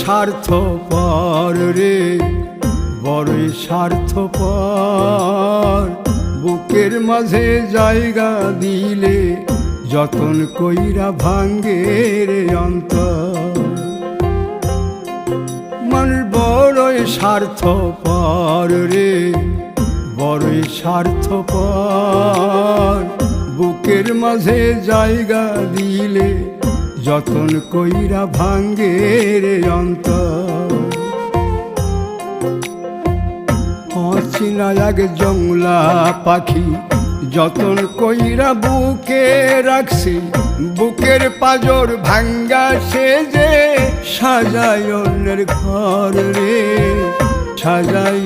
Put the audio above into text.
স্বার্থ পর রে, বড়ই স্বার্থ পর বুকের মাঝে জায়গা দিলে যতন কইরা ভাঙ্গে রে অন্তর। মানুষ বড়ই স্বার্থ পর রে, বড়ই স্বার্থ পর বুকের মাঝে জায়গা দিলে যতন কইরা ভাঙ্গে রে অন্তর। এক জংলা পাখি, যতন কইরা বুকে রাখছি, বুকের পাজর ভাঙ্গা সে যে অন্যের ঘর রে, সাজায়